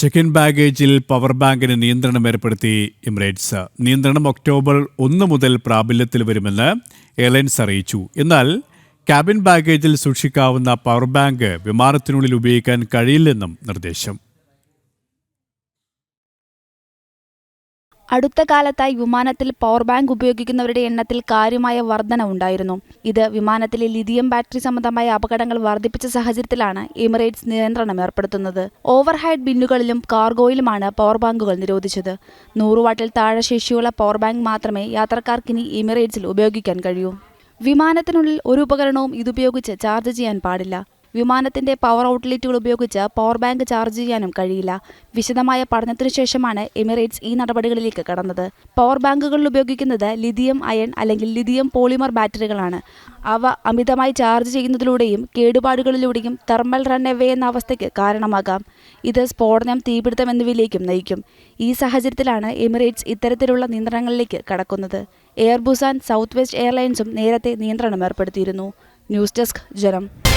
Check in ബാഗേജിൽ power ബാങ്കിന് നിയന്ത്രണം ഏർപ്പെടുത്തി എമിറേറ്റ്സ് നിയന്ത്രണം ഒക്ടോബർ ഒന്ന് മുതൽ പ്രാബല്യത്തിൽ വരുമെന്ന് എയർലൈൻസ് അറിയിച്ചു. എന്നാൽ ക്യാബിൻ ബാഗേജിൽ സൂക്ഷിക്കാവുന്ന പവർ ബാങ്ക് വിമാനത്തിനുള്ളിൽ ഉപയോഗിക്കാൻ കഴിയില്ലെന്നും നിർദ്ദേശം. അടുത്ത കാലത്തായി വിമാനത്തിൽ പവർ ബാങ്ക് ഉപയോഗിക്കുന്നവരുടെ എണ്ണത്തിൽ കാര്യമായ വർധന ഉണ്ടായിരുന്നു. ഇത് വിമാനത്തിലെ ലിഥിയം ബാറ്ററി സംബന്ധമായ അപകടങ്ങൾ വർദ്ധിപ്പിച്ച സാഹചര്യത്തിലാണ് എമിറേറ്റ്സ് നിയന്ത്രണം ഏർപ്പെടുത്തുന്നത്. ഓവർഹൈഡ് ബിന്നുകളിലും കാർഗോയിലുമാണ് പവർ ബാങ്കുകൾ നിരോധിച്ചത്. നൂറ് വാട്ടിൽ താഴെ ശേഷിയുള്ള പവർ ബാങ്ക് മാത്രമേ യാത്രക്കാർക്കിനി എമിറേറ്റ്സിൽ ഉപയോഗിക്കാൻ കഴിയൂ. വിമാനത്തിനുള്ളിൽ ഒരു ഉപകരണവും ഇതുപയോഗിച്ച് ചാർജ് ചെയ്യാൻ പാടില്ല. വിമാനത്തിന്റെ പവർ ഔട്ട്ലെറ്റുകൾ ഉപയോഗിച്ച് പവർ ബാങ്ക് ചാർജ് ചെയ്യാനും കഴിയില്ല. വിശദമായ പഠനത്തിനു ശേഷമാണ് എമിറേറ്റ്സ് ഈ നടപടികളിലേക്ക് കടന്നത്. പവർ ബാങ്കുകളിൽ ഉപയോഗിക്കുന്നത് ലിഥിയം അയൺ അല്ലെങ്കിൽ ലിഥിയം പോളിമർ ബാറ്ററികളാണ്. അവ അമിതമായി ചാർജ് ചെയ്യുന്നതിലൂടെയും കേടുപാടുകളിലൂടെയും തെർമൽ റൺ എവേ എന്ന അവസ്ഥയ്ക്ക് കാരണമാകാം. ഇത് സ്ഫോടനം തീപിടുത്തം എന്നിവയിലേക്കും നയിക്കും. ഈ സാഹചര്യത്തിലാണ് എമിറേറ്റ്സ് ഇത്തരത്തിലുള്ള നിയന്ത്രണങ്ങളിലേക്ക് കടക്കുന്നത്. എയർബുസാൻ സൗത്ത് വെസ്റ്റ് എയർലൈൻസും നേരത്തെ നിയന്ത്രണം ഏർപ്പെടുത്തിയിരുന്നു. ന്യൂസ് ഡെസ്ക് ജനം.